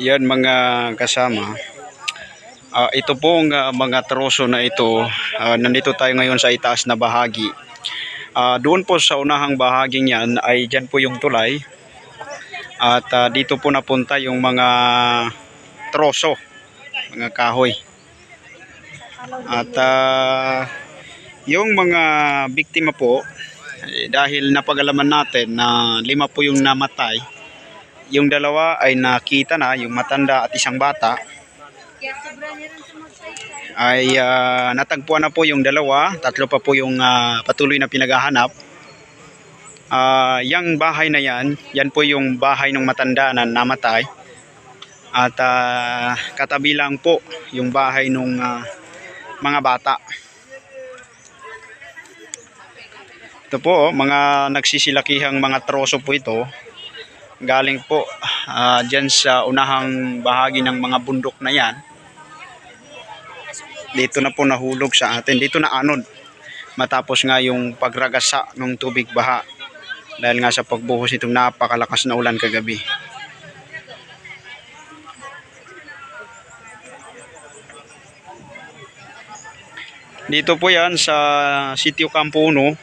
Yan mga kasama. Ah, ito pong ah, mga troso na ito, ah, nandito tayo ngayon sa itaas na bahagi. Ah, doon po sa unahang bahaging yan ay dyan po yung tulay. At ah, dito po napunta yung mga troso, mga kahoy. At ah, yung mga biktima po, eh, dahil napagalaman natin na lima po yung namatay, yung dalawa ay nakita na, yung matanda at isang bata, ay ah, natagpuan na po yung dalawa, tatlo pa po yung ah, patuloy na pinaghahanap. Ah, yung bahay na yan, yan po yung bahay ng matanda na namatay. At ah, katabi lang po yung bahay ng mga bata. Ito po, oh, mga nagsisilakihang mga troso po ito. Galing po ah, dyan sa unahang bahagi ng mga bundok na yan. Dito na po nahulog sa atin. Dito na anod. Matapos nga yung pagragasa ng tubig baha. Dahil nga sa pagbuhos itong napakalakas na ulan kagabi. Dito po yan sa sitio Campo Uno.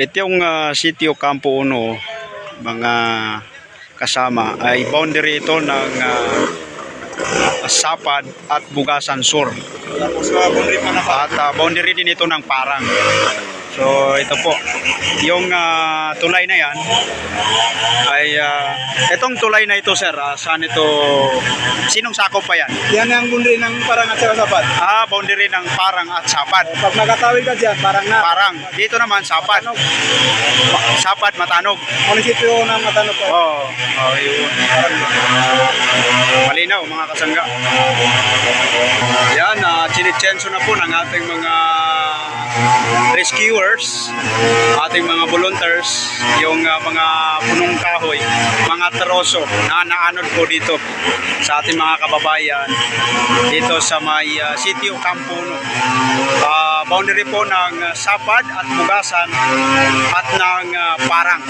Ito yung ah, sitio Campo Uno, mga kasama, ay boundary ito ng ah, Sapad at Bugasan Sur. At ah, boundary din ito ng Parang. So ito po, yung ah, tulay na yan ay ah, itong tulay na ito sir, ah, saan ito, sinong sakop pa yan? Yan ang boundary ng parang at sapat. Ah, boundary ng Parang at Sapad. Pag nakatawid ka dyan, parang na. Parang, dito naman Sapad. Sapad, Matanog. Munisipyo ng Matanong po. Oo, oh, yun. Malinaw mga kasangga. Yan, uh, chinitsenso na po ng ating mga rescuers, ating mga volunteers, yung ah, mga punong kahoy, mga troso na naanod po dito sa ating mga kababayan dito sa may ah, sitio Campuno. Ah, boundary po ng Sapad at Bugasan at ng ah, Parang.